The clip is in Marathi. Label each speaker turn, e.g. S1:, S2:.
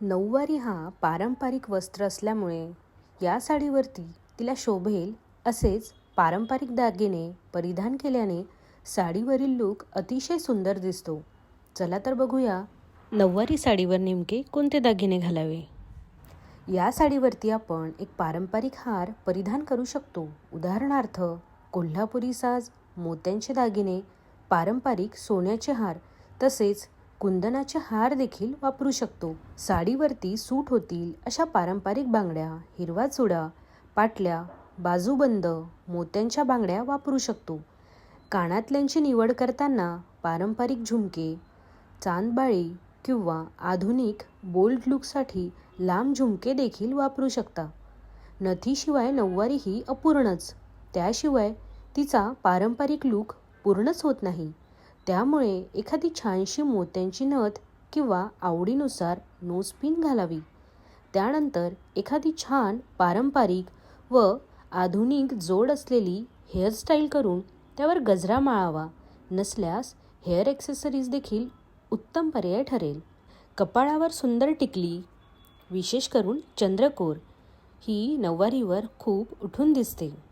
S1: नऊवारी हा पारंपरिक वस्त्र असल्यामुळे या साडीवरती तिला शोभेल असेच पारंपरिक दागिने परिधान केल्याने साडीवरील लूक अतिशय सुंदर दिसतो. चला तर बघूया नऊवारी साडीवर नेमके कोणते दागिने घालावे? या साडीवरती आपण एक पारंपरिक हार परिधान करू शकतो. उदाहरणार्थ कोल्हापुरी साज मोत्यांचे दागिने पारंपरिक सोन्याचे हार तसेच कुंदनाचे हार देखील वापरू शकतो. साडीवरती सूट होतील अशा पारंपरिक बांगड्या हिरवा चुडा पाटल्या बाजूबंद मोत्यांच्या बांगड्या वापरू शकतो. कानातल्यांची निवड करताना पारंपरिक झुमके चांदबाळी किंवा आधुनिक बोल्ड लुकसाठी लांब झुमके देखील वापरू शकता. नथीशिवाय नऊवारी ही अपूर्णच त्याशिवाय तिचा पारंपरिक लूक पूर्णच होत नाही. त्यामुळे एखादी छानशी मोत्यांची नथ किंवा आवडीनुसार नोजपिन घालावी. त्यानंतर एखादी छान पारंपरिक व आधुनिक जोड असलेली हेअरस्टाईल करून त्यावर गजरा माळावा नसल्यास हेअर ॲक्सेसरीज देखील उत्तम पर्याय ठरेल. कपाळावर सुंदर टिकली विशेष करून चंद्रकोर ही नऊवारीवर खूप उठून दिसते.